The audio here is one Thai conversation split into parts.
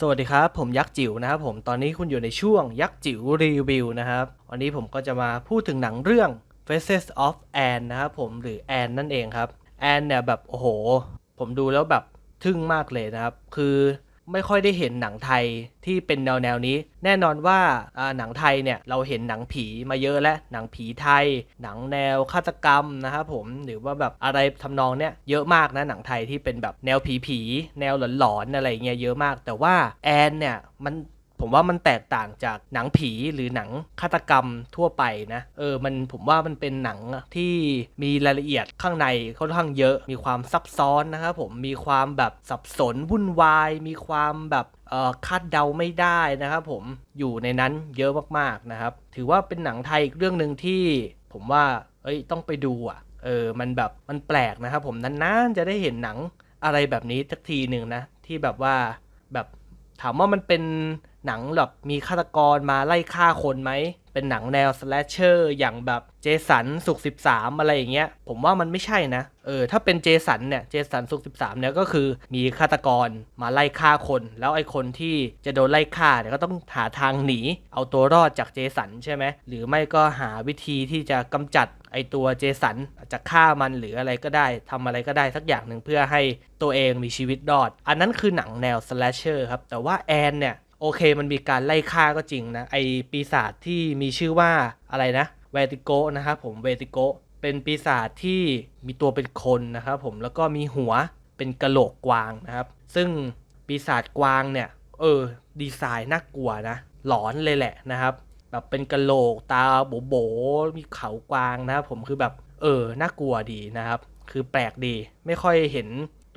สวัสดีครับ ผมยักษ์จิ๋วนะครับผมตอนนี้คุณอยู่ในช่วงยักษ์จิ๋วรีวิวนะครับ วันนี้ผมก็จะมาพูดถึงหนังเรื่อง Faces of Anne นะครับผมหรือ Anne นั่นเองครับ Anne เนี่ยแบบ โอ้โห ผมดูแล้วแบบทึ่งมากเลยนะครับ คือ ไม่ค่อยได้เห็นหนังไทยที่เป็นแนวแนวนี้ แน่นอนว่าหนังไทยเนี่ยเราเห็นหนังผีมาเยอะแล้วหนังผีไทย หนังแนวฆาตกรรมนะครับผมหรือว่าแบบอะไรทำนองเนี้ยเยอะมากนะหนังไทยที่เป็นแบบแนวผีผีแนวหลอนๆอะไรเงี้ยเยอะมาก แต่ว่าแอนเนี่ยมัน ผมว่ามันแตกต่างจากหนังผีหรือหนังฆาตกรรมทั่วไปนะ เออ มันผมว่ามันเป็นหนังที่มีรายละเอียดข้างในค่อนข้างเยอะ มีความซับซ้อนนะครับผม มีความแบบสับสนวุ่นวาย มีความแบบเออคาดเดาไม่ได้นะครับผม อยู่ในนั้นเยอะมากๆนะครับ ถือว่าเป็นหนังไทยอีกเรื่องหนึ่งที่ผมว่า เอ้ย ต้องไปดูอะ เออ มันแบบ มันแปลกนะครับผม นานๆ จะได้เห็นหนังอะไรแบบนี้สักทีหนึ่งนะ ที่แบบว่า แบบ ถามว่ามันเป็น หนังแบบมีฆาตกรมาไล่ฆ่าคนไหม เป็นหนังแนวสแลชเชอร์อย่างแบบเจสันสุก13อะไรอย่างเงี้ย ผมว่ามันไม่ใช่นะ เออ ถ้าเป็นเจสันเนี่ย เจสันสุก13เนี่ยก็คือมีฆาตกรมาไล่ฆ่าคน แล้วไอ้คนที่จะโดนไล่ฆ่าเนี่ยก็ต้องหาทางหนี เอาตัวรอดจากเจสันใช่ไหม หรือไม่ก็หาวิธีที่จะกำจัดไอตัวเจสันจะฆ่ามันหรืออะไรก็ได้ทำอะไรก็ได้สักอย่างหนึ่งเพื่อให้ตัวเองมีชีวิตรอด อันนั้นคือหนังแนวสแลชเชอร์ครับ แต่ว่าแอนเนี่ย โอเคมันมีการไล่ฆ่าก็จริงนะ ไอปีศาจที่มีชื่อว่าอะไรนะเวติโกนะครับผมเวติโกเป็นปีศาจที่มีตัวเป็นคนนะครับผมแล้วก็มีหัวเป็นกระโหลกกวางนะครับ ซึ่งปีศาจกวางเนี่ยเออดีไซน์น่ากลัวนะหลอนเลยแหละนะครับ แบบเป็นกระโหลกตาโบโบมีเขากวางนะครับผมคือแบบเออน่ากลัวดีนะครับ คือแปลกดีไม่ค่อยเห็น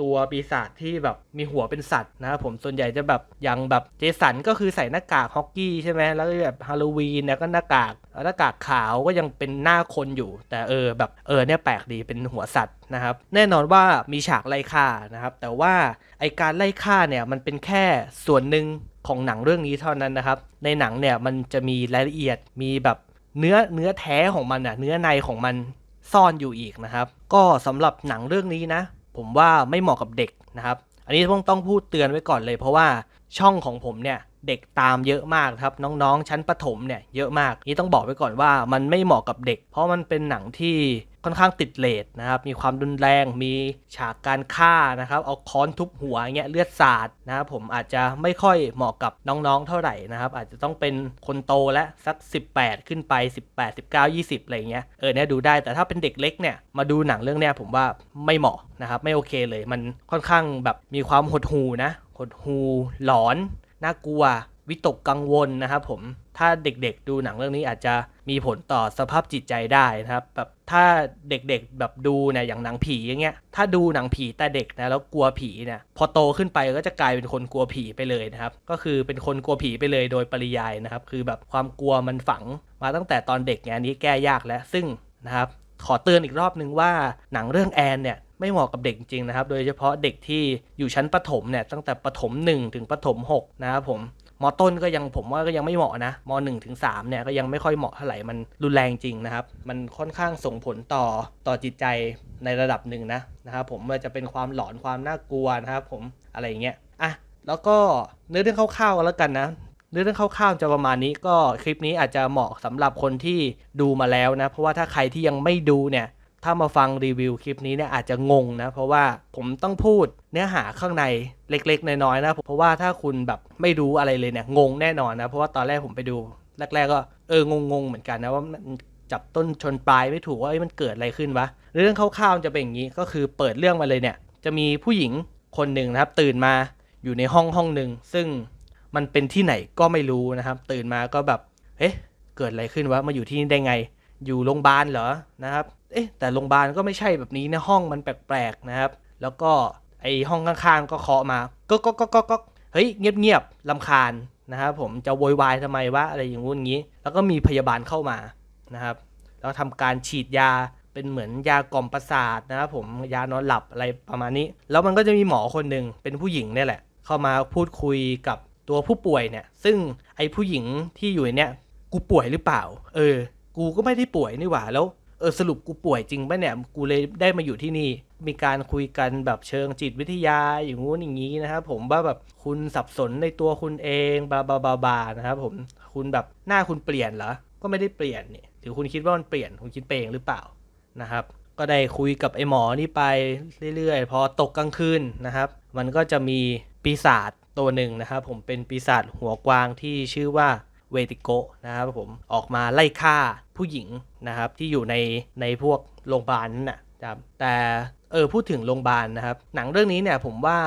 ตัวปีศาจที่แบบมีหัวเป็นสัตว์นะครับผมส่วนใหญ่จะแบบอย่างแบบเจสันก็คือใส่หน้ากากฮอกกี้ใช่ไหมแล้วก็แบบฮาโลวีนเนี่ยก็หน้ากากหน้ากากขาวก็ยังเป็นหน้าคนอยู่ แต่เออแบบเออเนี่ยแปลกดีเป็นหัวสัตว์นะครับ แน่นอนว่ามีฉากไล่ฆ่านะครับ แต่ว่าไอการไล่ฆ่าเนี่ยมันเป็นแค่ส่วนหนึ่งของหนังเรื่องนี้เท่านั้นนะครับ ในหนังเนี่ยมันจะมีรายละเอียดมีแบบเนื้อเนื้อแท้ของมันอะเนื้อในของมันซ่อนอยู่อีกนะครับ ก็สำหรับหนังเรื่องนี้นะ ผมว่าไม่เหมาะกับเด็กนะครับ อันนี้ต้องต้องพูดเตือนไว้ก่อนเลย เพราะว่าช่องของผมเนี่ยเด็กตามเยอะมากครับน้องๆ ชั้นประถมเนี่ยเยอะมากนี่ต้องบอกไว้ก่อนว่ามันไม่เหมาะกับเด็ก เพราะมันเป็นหนังที่ ค่อนข้างติดเลทนะครับ มีความรุนแรง มีฉากการฆ่านะครับ เอาค้อนทุบหัวเงี้ยเลือดสาดนะครับผมอาจจะไม่ค่อยเหมาะกับน้องๆเท่าไหร่นะครับ อาจจะต้องเป็นคนโตและสัก 18 ขึ้นไป 18 19 20 อะไรเงี้ย เออเนี่ยดูได้ แต่ถ้าเป็นเด็กเล็กเนี่ย มาดูหนังเรื่องเนี้ยผมว่าไม่เหมาะนะครับ ไม่โอเคเลย มันค่อนข้างแบบมีความหดหูนะหดหูหลอน น่ากลัว วิตกกังวลนะครับผม ถ้าเด็กๆดูหนังเรื่องนี้อาจจะ มีผลต่อสภาพจิตใจได้นะครับแบบถ้าเด็กๆแบบดูเนี่ยอย่างหนังผีอย่างเงี้ยถ้าดูหนังผีแต่เด็กนะแล้วกลัวผีเนี่ยพอโตขึ้นไปก็จะกลายเป็นคนกลัวผีไปเลยนะครับ ก็คือเป็นคนกลัวผีไปเลยโดยปริยายนะครับ คือแบบความกลัวมันฝังมาตั้งแต่ตอนเด็กไงนนี้แก้ยากแล้วซึ่งนะครับขอเตือนอีกรอบนึงว่าหนังเรื่องแอนเนี่ยไม่เหมาะกับเด็กจริงนะครับ โดยเฉพาะเด็กที่อยู่ชั้นประถมเนี่ยตั้งแต่ประถม1ถึงประถม6นะครับผม มต้นก็ยังผมว่าก็ยังไม่เหมาะนะม1ถึง3เนี่ยก็ยังไม่ค่อยเหมาะเท่าไหร่มันรุนแรงจริงนะครับ มันค่อนข้างส่งผลต่อต่อจิตใจในระดับหนึ่งนะนะครับผมว่าจะเป็นความหลอนความน่ากลัวนะครับผมอะไรอย่างเงี้ยอะแล้วก็เนื้อเรื่องคร่าวๆกันแล้วกันนะเนื้อเรื่องคร่าวๆจะประมาณนี้ก็คลิปนี้อาจจะเหมาะสำหรับคนที่ดูมาแล้วนะ เพราะว่าถ้าใครที่ยังไม่ดูเนี่ย ถ้ามาฟังรีวิวคลิปนี้เนี่ยอาจจะงงนะ เพราะว่าผมต้องพูดเนื้อหาข้างในเล็กๆ น้อยๆนะ เพราะว่าถ้าคุณแบบไม่รู้อะไรเลยเนี่ยงงแน่นอนนะ เพราะว่าตอนแรกผมไปดูแรก ๆ ก็เอองงๆเหมือนกันนะว่ามันจับต้นชนปลายไม่ถูกว่ามันเกิดอะไรขึ้นวะเรื่องคร่าวๆจะเป็นอย่างนี้ก็คือเปิดเรื่องมาเลยเนี่ย จะมีผู้หญิงคนหนึ่งนะครับ ตื่นมาอยู่ในห้องห้องหนึ่งซึ่งมันเป็นที่ไหนก็ไม่รู้นะครับ ตื่นมาก็แบบเอ๊ะเกิดอะไรขึ้นวะมาอยู่ที่นี่ได้ไง อยู่โรงพยาบาลเหรอนะครับ เอ๊ะแต่โรงพยาบาลก็ไม่ใช่แบบนี้นะห้องมันแปลกๆนะครับ แล้วก็ไอห้องข้างๆก็เคาะมาก็ก็ก็ก็ก็เฮ้ยเงียบๆลำคาญนะครับผมจะโวยวายทำไมวะอะไรอย่างงู้นอย่างงี้ แล้วก็มีพยาบาลเข้ามานะครับ แล้วทำการฉีดยาเป็นเหมือนยากล่อมประสาทนะครับผมยานอนหลับอะไรประมาณนี้ แล้วมันก็จะมีหมอคนหนึ่งเป็นผู้หญิงเนี่ยแหละ เข้ามาพูดคุยกับตัวผู้ป่วยเนี่ย ซึ่งไอ้ผู้หญิงที่อยู่ในเนี่ยกูป่วยหรือเปล่า เออ กูก็ไม่ได้ป่วยนี่หว่าแล้ว เออสรุปกูป่วยจริงปะเนี่ย กูเลยได้มาอยู่ที่นี่ มีการคุยกันแบบเชิงจิตวิทยาอย่างงู้นอย่างนี้นะครับผมว่าแบบคุณสับสนในตัวคุณเองบาบาบาบานะครับผมคุณแบบหน้าคุณเปลี่ยนเหรอก็ไม่ได้เปลี่ยนนี่หรือคุณคิดว่ามันเปลี่ยนคุณคิดไปเองหรือเปล่านะครับ ก็ได้คุยกับไอ้หมอนี่ไปเรื่อยๆ พอตกกลางคืนนะครับ มันก็จะมีปีศาจตัวหนึ่งนะครับ ผมเป็นปีศาจหัวกวางที่ชื่อว่า เวติโกนะครับผมออกมาไล่ฆ่าผู้หญิงนะครับที่อยู่ในในพวกโรงพยาบาลนั่นนะครับแต่เออพูดถึงโรงพยาบาลนะครับ หนังเรื่องนี้เนี่ยผมว่า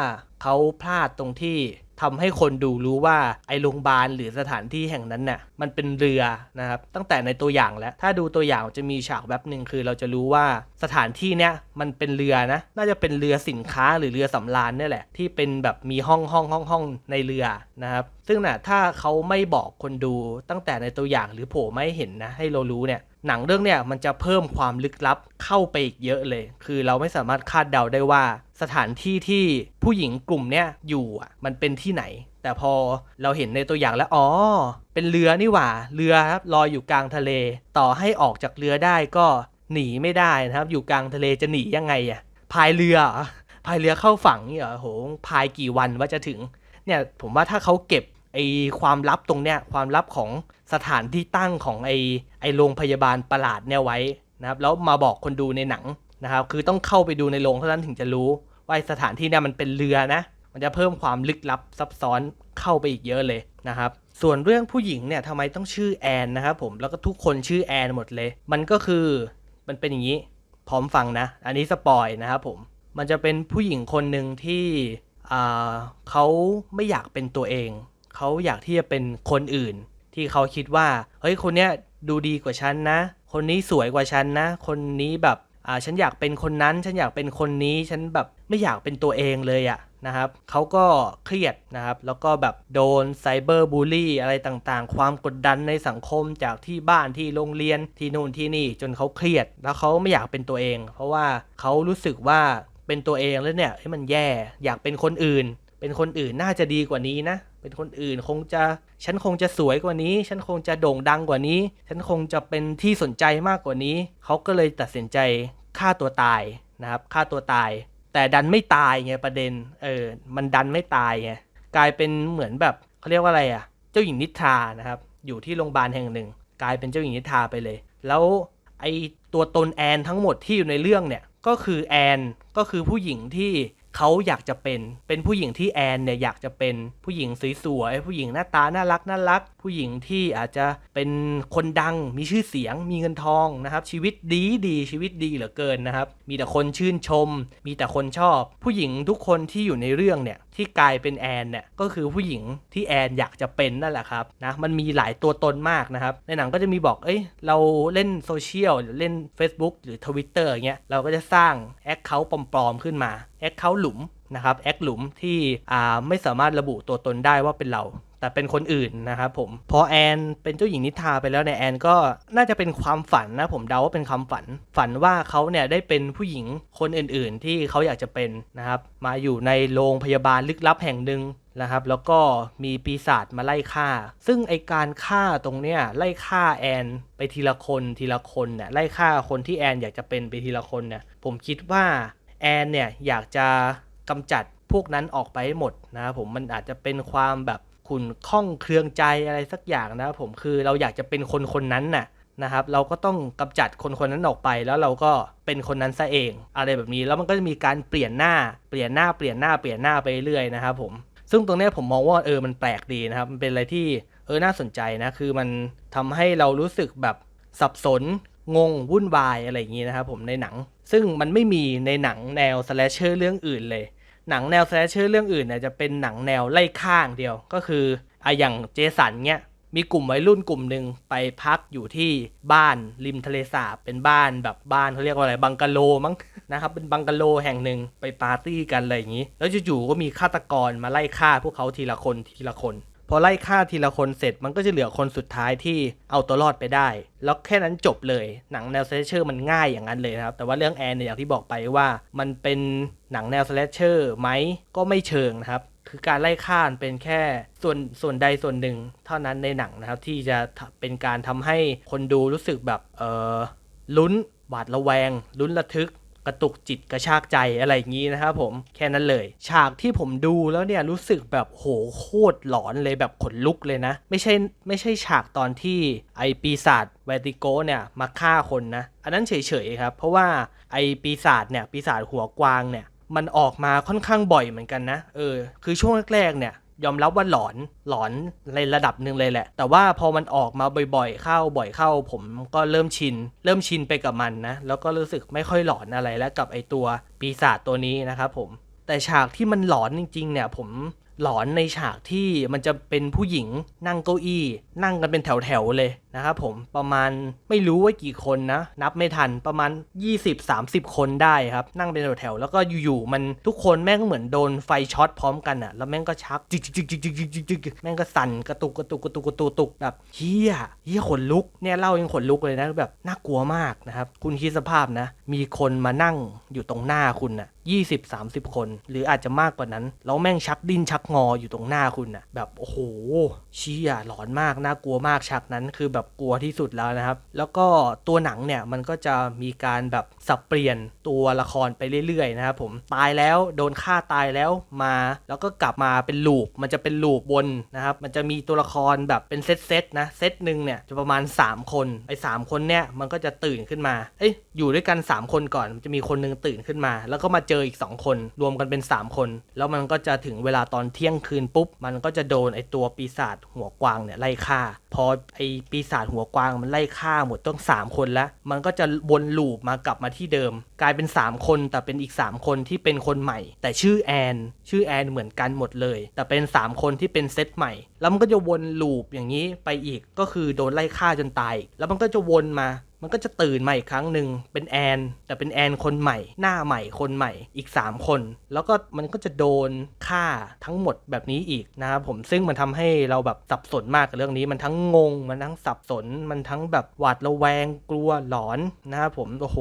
เขาพลาดตรงที่ ทำให้คนดูรู้ว่าไอโรงพยาบาลหรือสถานที่แห่งนั้นน่ะมันเป็นเรือนะครับตั้งแต่ในตัวอย่างแล้วถ้าดูตัวอย่างจะมีฉากแบบหนึ่งคือเราจะรู้ว่าสถานที่เนี้ยมันเป็นเรือนะน่าจะเป็นเรือสินค้าหรือเรือสำราญเนี่ยแหละ ที่เป็นแบบมีห้องห้องห้องห้องในเรือนะครับซึ่งน่ะถ้าเขาไม่บอกคนดูตั้งแต่ในตัวอย่างหรือโผล่ไม่เห็นนะให้เรารู้เนี่ย หนังเรื่องเนี่ยมันจะเพิ่มความลึกลับเข้าไปอีกเยอะเลย คือเราไม่สามารถคาดเดาได้ว่าสถานที่ที่ผู้หญิงกลุ่มเนี้ยอยู่อะมันเป็นที่ไหน แต่พอเราเห็นในตัวอย่างแล้วอ๋อ เป็นเรือนี่หว่า เรือครับลอยอยู่กลางทะเล ต่อให้ออกจากเรือได้ก็หนีไม่ได้นะครับ อยู่กลางทะเลจะหนียังไงอะพายเรือพายเรือเข้าฝั่งนี่เหรอโหพายกี่วันว่าจะถึงเนี่ยผมว่าถ้าเขาเก็บไอความลับตรงเนี้ยความลับของ สถานที่ตั้งของไอไอโรงพยาบาลประหลาดเนี่ยไว้นะครับแล้วมาบอกคนดูในหนังนะครับคือต้องเข้าไปดูในโรงเท่านั้นถึงจะรู้ ว่าสถานที่เนี่ยมันเป็นเรือนะ มันจะเพิ่มความลึกลับซับซ้อนเข้าไปอีกเยอะเลยนะครับส่วนเรื่องผู้หญิงเนี่ยทำไมต้องชื่อแอนนะครับผมแล้วก็ทุกคนชื่อแอนหมดเลย มันก็คือมันเป็นอย่างนี้พร้อมฟังนะ อันนี้สปอยนะครับผมมันจะเป็นผู้หญิงคนหนึ่งที่อ่าเขาไม่อยากเป็นตัวเอง เขาอยากที่จะเป็นคนอื่น ที่เขาคิดว่า เฮ้ยคนเนี้ยดูดีกว่าฉันนะ คนนี้สวยกว่าฉันนะ คนนี้แบบอ่าฉันอยากเป็นคนนั้น ฉันอยากเป็นคนนี้ ฉันแบบไม่อยากเป็นตัวเองเลยอะนะครับเขาก็เครียดนะครับ แล้วก็แบบโดนไซเบอร์บูลลี่อะไรต่างๆ ความกดดันในสังคมจากที่บ้านที่โรงเรียนที่นู่นที่นี่จนเขาเครียด แล้วเขาไม่อยากเป็นตัวเอง เพราะว่าเขารู้สึกว่าเป็นตัวเองแล้วเนี่ยให้มันแย่ อยากเป็นคนอื่น เป็นคนอื่นน่าจะดีกว่านี้นะ เป็นคนอื่นคงจะฉันคงจะสวยกว่านี้ ฉันคงจะโด่งดังกว่านี้ ฉันคงจะเป็นที่สนใจมากกว่านี้ เขาก็เลยตัดสินใจฆ่าตัวตายนะครับฆ่าตัวตาย แต่ดันไม่ตายไงประเด็นเออมันดันไม่ตายไงกลายเป็นเหมือนแบบเขาเรียกว่าอะไรอะเจ้าหญิงนิทรานะครับ อยู่ที่โรงพยาบาลแห่งหนึ่ง กลายเป็นเจ้าหญิงนิทราไปเลย แล้วไอตัวตนแอนทั้งหมดที่อยู่ในเรื่องเนี่ยก็คือแอนก็คือผู้หญิงที่ เขาอยากจะเป็น เป็นผู้หญิงที่แอนเนี่ยอยากจะเป็นผู้หญิงสวยๆ ผู้หญิงหน้าตาน่ารักน่ารัก ผู้หญิงที่อาจจะเป็นคนดัง มีชื่อเสียง มีเงินทองนะครับ ชีวิตดีดีชีวิตดีเหลือเกินนะครับ มีแต่คนชื่นชม มีแต่คนชอบ ผู้หญิงทุกคนที่อยู่ในเรื่องเนี่ยที่กลายเป็นแอนเนี่ยก็คือผู้หญิงที่แอนอยากจะเป็นนั่นแหละครับนะมันมีหลายตัวตนมากนะครับ ในหนังก็จะมีบอกเอ้ยเราเล่นโซเชียลหรือเล่น Facebook หรือ Twitter อย่างเงี้ยเราก็จะสร้างแอคเคาท์ปลอมๆขึ้นมาแอคเคาท์หลุมนะครับแอคหลุมที่อ่าไม่สามารถระบุตัวตนได้ว่าเป็นเรา แต่เป็นคนอื่นนะครับผมพอแอนเป็นเจ้าหญิงนิทราไปแล้วเนี่ยแอนก็น่าจะเป็นความฝันนะผมเดาว่าเป็นความฝัน ฝันว่าเขาเนี่ยได้เป็นผู้หญิงคนอื่นๆ ที่เขาอยากจะเป็นนะครับมาอยู่ในโรงพยาบาลลึกลับแห่งหนึ่งนะครับแล้วก็มีปีศาจมาไล่ฆ่า ซึ่งไอการฆ่าตรงเนี้ยไล่ฆ่าแอนไปทีละคนทีละคนเนี่ยไล่ฆ่าคนที่แอนอยากจะเป็นไปทีละคนเนี่ยผมคิดว่าแอนเนี่ยอยากจะกำจัดพวกนั้นออกไปให้หมดนะครับผมมันอาจจะเป็นความแบบ ขุ่นข้องเครืองใจอะไรสักอย่างนะครับผมคือเราอยากจะเป็นคนคนนั้นน่ะนะครับเราก็ต้องกำจัดคนคนนั้นออกไป แล้วเราก็เป็นคนนั้นซะเอง อะไรแบบนี้แล้วมันก็จะมีการเปลี่ยนหน้าเปลี่ยนหน้าเปลี่ยนหน้าเปลี่ยนหน้าไปเรื่อยนะครับผมซึ่งตรงนี้ผมมองว่าเออมันแปลกดีนะครับมันเป็นอะไรที่เออน่าสนใจนะคือมันทำให้เรารู้สึกแบบสับสนงงวุ่นวายอะไรอย่างนี้นะครับผมในหนัง ซึ่งมันไม่มีในหนังแนวสแลชเชอร์เรื่องอื่นเลย หนังแนวสแลชเชอร์เรื่องอื่นเนี่ยจะเป็นหนังแนวไล่ข้างเดียว ก็คืออะอย่างเจสันเนี่ยมีกลุ่มวัยรุ่นกลุ่มหนึ่งไปพักอยู่ที่บ้านริมทะเลสาบเป็นบ้านแบบบ้านเขาเรียกว่าอะไรบังกะโลมั้งนะครับเป็นบังกะโลแห่งหนึ่งไปปาร์ตี้กันอะไรอย่างนี้ แล้วจู่ๆก็มีฆาตกรมาไล่ฆ่าพวกเขาทีละคนทีละคน อไล่ฆ่าทีละคนเสร็จมันก็จะเหลือคนสุดท้ายที่เอาตัวรอดไปได้ แล้วแค่นั้นจบเลยหนังแนวสแลชเชอร์มันง่ายอย่างนั้นเลยนะครับ แต่ว่าเรื่องแอนเนี่ยอย่างที่บอกไปว่า มันเป็นหนังแนวสแลชเชอร์ไหมก็ไม่เชิงนะครับ คือการไล่ฆ่าเป็นแค่ส่วนส่วนใดส่วนหนึ่ง เท่านั้นในหนังนะครับ ที่จะเป็นการทำให้คนดูรู้สึกแบบเออลุ้นหวาดระแวงลุ้นระทึก กระตุกจิตกระชากใจอะไรอย่างนี้นะครับผมแค่นั้นเลย ฉากที่ผมดูแล้วเนี่ยรู้สึกแบบโหโคตรหลอนเลยแบบขนลุกเลยนะ ไม่ใช่ไม่ใช่ฉากตอนที่ไอปีศาจเวติโกเนี่ยมาฆ่าคนนะ อันนั้นเฉยๆครับเพราะว่าไอปีศาจเนี่ยปีศาจหัวกวางเนี่ยมันออกมาค่อนข้างบ่อยเหมือนกันนะ เออ คือช่วงแรกๆเนี่ย ยอมรับว่าหลอนหลอนในระดับหนึ่งเลยแหละ แต่ว่าพอมันออกมาบ่อยๆ เข้าบ่อยเข้า ผมก็เริ่มชิน เริ่มชินไปกับมันนะ แล้วก็รู้สึกไม่ค่อยหลอนอะไรแล้วกับไอตัวปีศาจตัวนี้นะครับผม แต่ฉากที่มันหลอนจริงๆ เนี่ย ผมหลอนในฉากที่มันจะเป็นผู้หญิงนั่งเก้าอี้ นั่งกันเป็นแถวๆเลย นะครับผมประมาณไม่รู้ว่ากี่คนนะ นับไม่ทันประมาณ 20-30 คนได้ครับ นั่งเป็นแถวแล้วก็อยู่ๆมันทุกคนแม่งเหมือนโดนไฟช็อตพร้อมกันอะแล้วแม่งก็ชักจิกจิกจิกจิกจิกจิกแม่งก็สั่นกระตุกกระตุกกระตุกกระตุกตุกแบบเฮียเฮียขนลุกเนี่ยเล่ายังขนลุกเลยนะแบบน่ากลัวมากนะครับ คุณคิดสภาพนะ มีคนมานั่งอยู่ตรงหน้าคุณอะยี่สิบสามสิบคน หรืออาจจะมากกว่านั้น แล้วแม่งชักดิ้นชักงออยู่ตรงหน้าคุณอะแบบโอ้โหเชี่ยหลอนมากน่ากลัวมากฉากนั้นคือแบบกลัวที่สุดแล้วนะครับ แล้วก็ตัวหนังเนี่ยมันก็จะมีการแบบสับเปลี่ยนตัวละครไปเรื่อยๆนะครับผมตายแล้วโดนฆ่าตายแล้วมา แล้วก็กลับมาเป็นลูปมันจะเป็นลูปวนนะครับมันจะมีตัวละครแบบเป็นเซตเซตๆนะเซตหนึ่งเนี่ยจะประมาณ 3 คนไอ้สามคนเนี่ยมันก็จะตื่นขึ้นมาเอ้ยอยู่ด้วยกัน 3 คนก่อนจะมีคนหนึงตื่นขึ้นมา แล้วก็มาเจออีก 2 คน รวมกันเป็น 3 คน แล้วมันก็จะถึงเวลาตอนเที่ยงคืนปุ๊บ มันก็จะโดนไอ้ตัวปีศาจหัวกวางเนี่ยไล่ฆ่า พอไอปีศาจหัวกวางมันไล่ฆ่าหมดต้อง 3 คนแล้ว มันก็จะวนลูปมากลับมาที่เดิม กลายเป็น 3 คนแต่เป็นอีก 3 คนที่เป็นคนใหม่ แต่ชื่อแอน ชื่อแอนเหมือนกันหมดเลย แต่เป็น 3 คนที่เป็นเซตใหม่ แล้วมันก็จะวนลูปอย่างนี้ไปอีกก็คือโดนไล่ฆ่าจนตาย แล้วมันก็จะวนมา มันก็จะตื่นมาอีกครั้งหนึ่งเป็นแอน แต่เป็นแอนคนใหม่ หน้าใหม่คนใหม่อีก 3 คน แล้วก็มันก็จะโดนฆ่าทั้งหมดแบบนี้อีกนะครับผมซึ่งมันทำให้เราแบบสับสนมากกับเรื่องนี้ มันทั้งงง มันทั้งสับสน มันทั้งแบบหวาดระแวงกลัวหลอนนะครับผมโอ้โห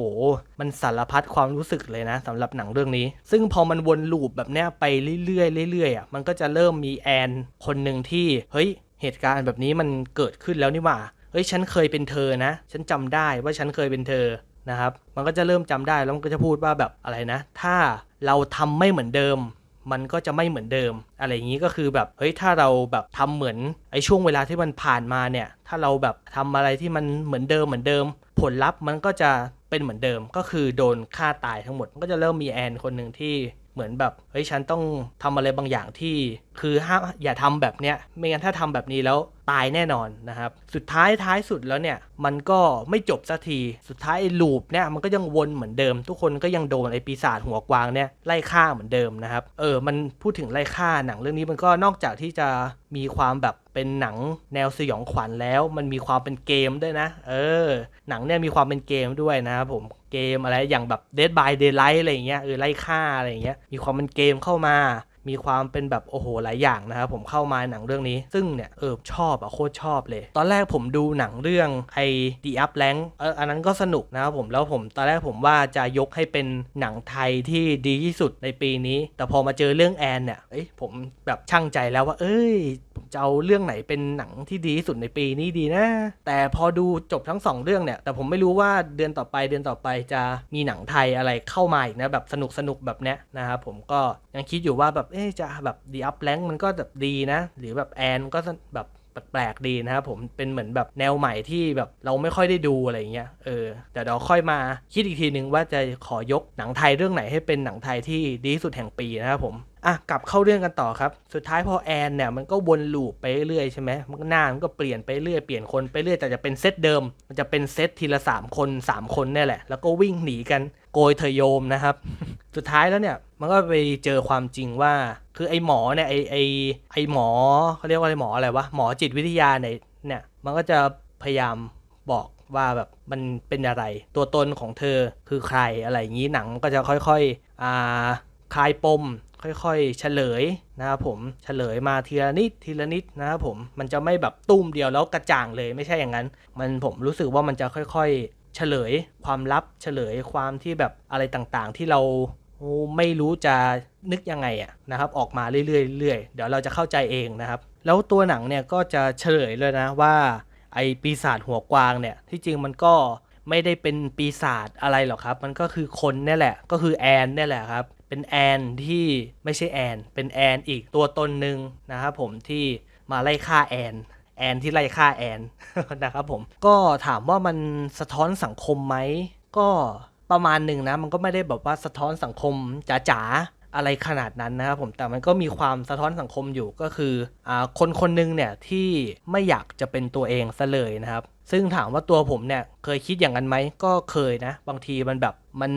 มันสารพัดความรู้สึกเลยนะสำหรับหนังเรื่องนี้ ซึ่งพอมันวนลูปแบบเนี้ยไปเรื่อยๆเรื่อยๆอะมันก็จะเริ่มมีแอนคนหนึ่งที่เฮ้ยเหตุการณ์แบบนี้มันเกิดขึ้นแล้วนี่หว่า เฮ้ยฉันเคยเป็นเธอนะ ฉันจำได้ว่าฉันเคยเป็นเธอนะครับ มันก็จะเริ่มจำได้แล้วมันก็จะพูดว่าแบบอะไรนะ ถ้าเราทำไม่เหมือนเดิม มันก็จะไม่เหมือนเดิม อะไรอย่างนี้ก็คือแบบเฮ้ยถ้าเราแบบทำเหมือนไอ้ช่วงเวลาที่มันผ่านมาเนี่ย ถ้าเราแบบทำอะไรที่มันเหมือนเดิมเหมือนเดิม ผลลัพธ์มันก็จะเป็นเหมือนเดิม ก็คือโดนฆ่าตายทั้งหมด มันก็จะเริ่มมีแอนคนหนึ่งที่เหมือนแบบเฮ้ยฉันต้องทำอะไรบางอย่างที่คือห้ามอย่าทำแบบเนี้ยไม่งั้นถ้าทำแบบนี้แล้วตายแน่นอนนะครับ สุดท้ายท้ายสุดแล้วเนี่ย มันก็ไม่จบสักที สุดท้ายไอ้ลูปเนี่ยมันก็ยังวนเหมือนเดิม ทุกคนก็ยังโดนไอ้ปีศาจหัวกวางเนี่ยไล่ฆ่าเหมือนเดิมนะครับ เออ มันพูดถึงไล่ฆ่าหนังเรื่องนี้มันก็นอกจากที่จะมีความแบบเป็นหนังแนวสยองขวัญแล้ว มันมีความเป็นเกมด้วยนะ เออ หนังเนี่ยมีความเป็นเกมด้วยนะครับผมเกมอะไรอย่างแบบ Dead by Daylight อะไรอย่างเงี้ยเออไล่ฆ่าอะไรอย่างเงี้ยมีความเป็นเกมเข้ามา มีความเป็นแบบโอ้โหหลายอย่างนะครับผมเข้ามาหนังเรื่องนี้ ซึ่งเนี่ยเออชอบอะโคตรชอบเลย ตอนแรกผมดูหนังเรื่องไอ้ The Up Rank เอออันนั้นก็สนุกนะครับผมแล้วผมตอนแรกผมว่าจะยกให้เป็นหนังไทยที่ดีที่สุดในปีนี้ แต่พอมาเจอเรื่องแอนเนี่ยเอ้ยผมแบบช่างใจแล้วว่า เอ้ยผมจะเอาเรื่องไหนเป็นหนังที่ดีที่สุดในปีนี้ดีนะ แต่พอดูจบทั้งสองเรื่องเนี่ย แต่ผมไม่รู้ว่าเดือนต่อไปเดือนต่อไปจะมีหนังไทยอะไรเข้ามาอีกนะแบบสนุกสนุกแบบเนี้ยนะครับผมก็ยังคิดอยู่ว่าแบบเอ๊จะแบบดีอัพแลงมันก็แบบดีนะ หรือแบบแอนก็แบบแปลกๆดีนะครับผมเป็นเหมือนแบบแนวใหม่ที่แบบเราไม่ค่อยได้ดูอะไรอย่างเงี้ยเออแต่เดี๋ยวค่อยมาคิดอีกทีนึงว่าจะขอยกหนังไทยเรื่องไหนให้เป็นหนังไทยที่ดีสุดแห่งปีนะครับผมอะกลับเข้าเรื่องกันต่อครับ สุดท้ายพอแอนเนี่ยมันก็วนลูปไปเรื่อยใช่ไหมมันก็หน้ามันก็เปลี่ยนไปเรื่อยเปลี่ยนคนไปเรื่อยแต่จะเป็นเซตเดิม มันจะเป็นเซตทีละ 3 คน 3 คนเนี่ยแหละ แล้วก็วิ่งหนีกันโกยเธอโยมนะครับ สุดท้ายแล้วเนี่ย มันก็ไปเจอความจริงว่า คือไอ้หมอเนี่ยไอ้ไอ้ไอ้หมอเขาเรียกว่าไอ้หมออะไรวะหมอจิตวิทยาเนี่ยเนี่ยมันก็จะพยายามบอกว่าแบบมันเป็นอะไร ตัวตนของเธอคือใครอะไรอย่างนี้หนังก็จะค่อยๆอ่าคลายปม ค่อยๆ เฉลยนะครับผมเฉลยมาทีละนิดทีละนิดนะครับผมมันจะไม่แบบตุ้มเดียวแล้วกระจ่างเลยไม่ใช่อย่างนั้น มันผมรู้สึกว่ามันจะค่อยๆ เฉลยความลับเฉลยความที่แบบอะไรต่างๆ ที่เรา ไม่รู้จะนึกยังไงอะนะครับออกมาเรื่อยๆเรื่อยๆเดี๋ยวเราจะเข้าใจเองนะครับ แล้วตัวหนังเนี่ยก็จะเฉลยเลยนะว่าไอปีศาจหัวกวางเนี่ยที่จริงมันก็ไม่ได้เป็นปีศาจอะไรหรอกครับ มันก็คือคนนี่แหละ ก็คือแอนนี่แหละครับ เป็นแอนที่ไม่ใช่แอน เป็นแอนอีกตัวตนหนึ่งนะครับผมที่มาไล่ฆ่าแอนแอนที่ไล่ฆ่าแอนนะครับผมก็ถามว่ามันสะท้อนสังคมไหมก็ ประมาณหนึ่งนะ มันก็ไม่ได้แบบว่าสะท้อนสังคมจ๋าๆอะไรขนาดนั้นนะครับผมแต่มันก็มีความสะท้อนสังคมอยู่ก็คืออคนคนหนึงเนี่ยที่ไม่อยากจะเป็นตัวเองซะเลยนะครับซึ่งถามว่าตัวผมเนี่ยเคยคิดอย่างนั้นไหมก็เคยนะ บางทีมันแบบมัน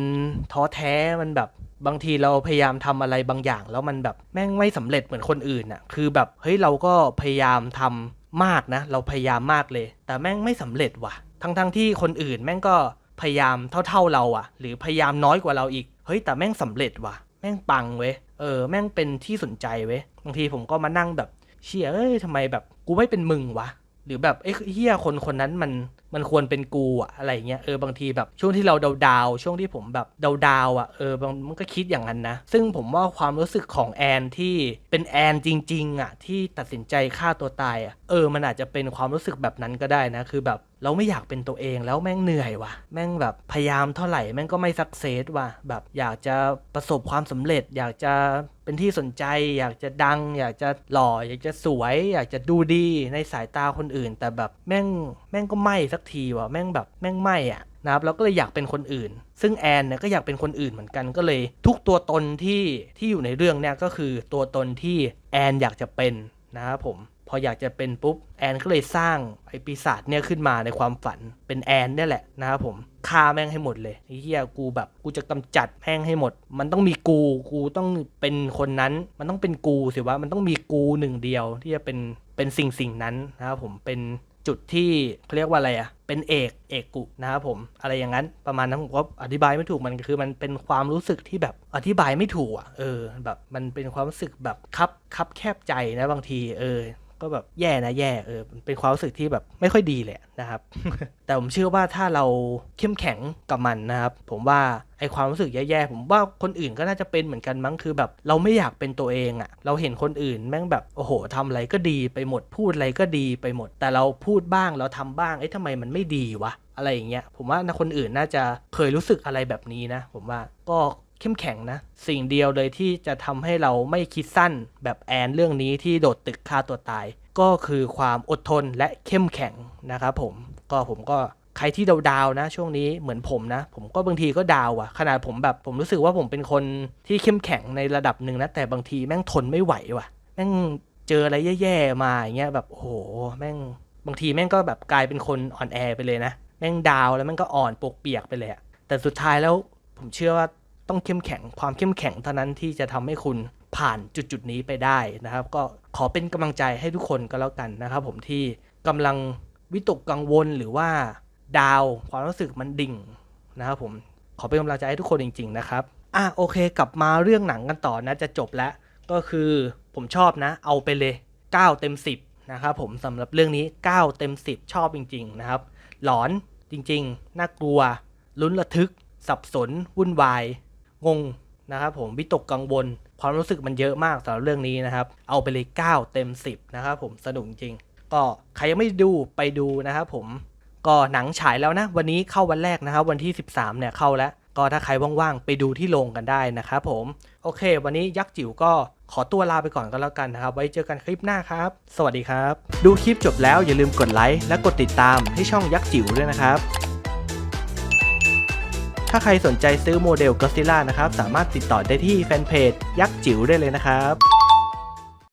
ท้อแท้มันแบบบางทีเราพยายามทำอะไรบางอย่าง แล้วมันแบบแม่งไม่สำเร็จเหมือนคนอื่นอะคือแบบเฮ้ยเราก็พยายามทำมากนะ เราพยายามมากเลย แต่แม่งไม่สำเร็จว่ะ ทั้งๆที่คนอื่นแม่งก็ พยายามเท่าๆเราอะหรือพยายามน้อยกว่าเราอีก เฮ้ยแต่แม่งสำเร็จว่ะ แม่งปังเว้ย เออแม่งเป็นที่สนใจเว้ย บางทีผมก็มานั่งแบบเชี่ยเอ้ยทำไมแบบกูไม่เป็นมึงวะ หรือแบบเอ้ยเฮียคนคนนั้นมันมันควรเป็นกูอะอะไรเงี้ย เออบางทีแบบช่วงที่เราดาวๆช่วงที่ผมแบบดาวๆอะเออบางมันก็คิดอย่างนั้นนะ ซึ่งผมว่าความรู้สึกของแอนที่เป็นแอนจริงๆอะที่ตัดสินใจฆ่าตัวตายอะเออมันอาจจะเป็นความรู้สึกแบบนั้นก็ได้นะ คือแบบ เราไม่อยากเป็นตัวเองแล้วแม่งเหนื่อยว่ะ แม่งแบบพยายามเท่าไหร่แม่งก็ไม่สักเซสว่ะ แบบอยากจะประสบความสำเร็จ อยากจะเป็นที่สนใจ อยากจะดัง อยากจะหล่อ อยากจะสวย อยากจะดูดีในสายตาคนอื่น แต่แบบแม่งแม่งก็ไม่สักทีว่ะแม่งแบบแม่งไม่อะนะครับแล้วก็เลยอยากเป็นคนอื่น ซึ่งแอนเนี่ยก็อยากเป็นคนอื่นเหมือนกันก็เลย ทุกตัวตนที่ที่อยู่ในเรื่องเนี่ยก็คือตัวตนที่แอนอยากจะเป็นนะครับผม ออยากจะเป็นปุ๊บแอนก็เลยสร้างไอ้ปีศาจเนี่ยขึ้นมาในความฝันเป็นแอนเนี่ยแหละนะครับผมฆ่าแม่งให้หมดเลยไอ้เหี้ยกูแบบกูจะกำจัดแม่งให้หมด มันต้องมีกูกูต้องเป็นคนนั้น มันต้องเป็นกูสิวะมันต้องมีกูหนึ่งเดียวที่จะเป็นเป็นสิ่งสิ่งนั้นนะครับผมเป็นจุดที่เขาเรียกว่าอะไรอะเป็นเอกเอกกุนะครับผม อะไรอย่างนั้นประมาณนั้นผมก็อธิบายไม่ถูกมันคือมันเป็นความรู้สึกที่แบบอธิบายไม่ถูกอะเออแบบมันเป็นความรู้สึกแบบคับคับแคบใจนะบางทีเออ ก็แบบแย่นะแย่เออมันเป็นความรู้สึกที่แบบไม่ค่อยดีเลยนะครับ แต่ผมเชื่อว่าถ้าเราเข้มแข็งกับมันนะครับ ผมว่าไอความรู้สึกแย่ๆผมว่าคนอื่นก็น่าจะเป็นเหมือนกันมั้งคือแบบ เราไม่อยากเป็นตัวเองอะ่ะ เราเห็นคนอื่นแม่งแบบโอ้โหทำอะไรก็ดีไปหมดพูดอะไรก็ดีไปหมด แต่เราพูดบ้างเราทำบ้างเอ้ยทำไมมันไม่ดีวะอะไรอย่างเงี้ยผมว่าคนอื่นน่าจะเคยรู้สึกอะไรแบบนี้นะ ผมว่าก็ เข้มแข็งนะ สิ่งเดียวเลยที่จะทำให้เราไม่คิดสั้นแบบแอนเรื่องนี้ที่โดดตึกฆ่าตัวตาย ก็คือความอดทนและเข้มแข็งนะครับผมก็ผมก็ใครที่ดาวๆนะ ช่วงนี้เหมือนผมนะ ผมก็บางทีก็ดาวอะขนาดผมแบบผมรู้สึกว่าผมเป็นคนที่เข้มแข็งในระดับหนึ่งนะแต่บางทีแม่งทนไม่ไหวว่ะแม่งเจออะไรแย่ๆมาอย่างเงี้ยแบบโอ้โหแม่งบางทีแม่งก็แบบกลายเป็นคนอ่อนแอไปเลยนะแม่งดาวแล้วแม่งก็อ่อนปวกเปียกไปเลยแต่สุดท้ายแล้วผมเชื่อว่า ต้องเข้มแข็ง ความเข้มแข็งเท่านั้นที่จะทำให้คุณผ่านจุดจุดนี้ไปได้นะครับ ก็ขอเป็นกำลังใจให้ทุกคนก็แล้วกันนะครับ ผมที่กำลังวิตกกังวลหรือว่าดาวความรู้สึกมันดิ่งนะครับผมขอเป็นกำลังใจให้ทุกคนจริง ๆ นะครับอะโอเค กลับมาเรื่องหนังกันต่อนะจะจบแล้วก็คือผมชอบนะ เอาไปเลย 9 เต็ม 10 นะครับผมสำหรับเรื่องนี้ 9 เต็ม 10 ชอบจริง ๆ นะครับ หลอนจริง ๆ น่ากลัว ลุ้นระทึก สับสน วุ่นวาย งงนะครับผมวิตกกังวลความรู้สึกมันเยอะมากสำหรับเรื่องนี้นะครับ เอาไปเลย 9 เต็ม 10 นะครับผมสนุกจริง ก็ใครยังไม่ดูไปดูนะครับผมก็หนังฉายแล้วนะ วันนี้เข้าวันแรกนะครับ วันที่ 13 เนี่ยเข้าแล้ว ก็ถ้าใครว่างๆ ไปดูที่โรงกันได้นะครับผม โอเค วันนี้ยักษ์จิ๋วก็ขอตัวลาไปก่อนก็แล้วกันนะครับ ไว้เจอกันคลิปหน้าครับ สวัสดีครับ ดูคลิปจบแล้วอย่าลืมกดไลค์และกดติดตามให้ช่องยักษ์จิ๋วด้วยนะครับ ถ้าใครสนใจซื้อโมเดลก็ซิล่านะครับ สามารถติดต่อได้ที่แฟนเพจยักษ์จิ๋วได้เลยนะครับ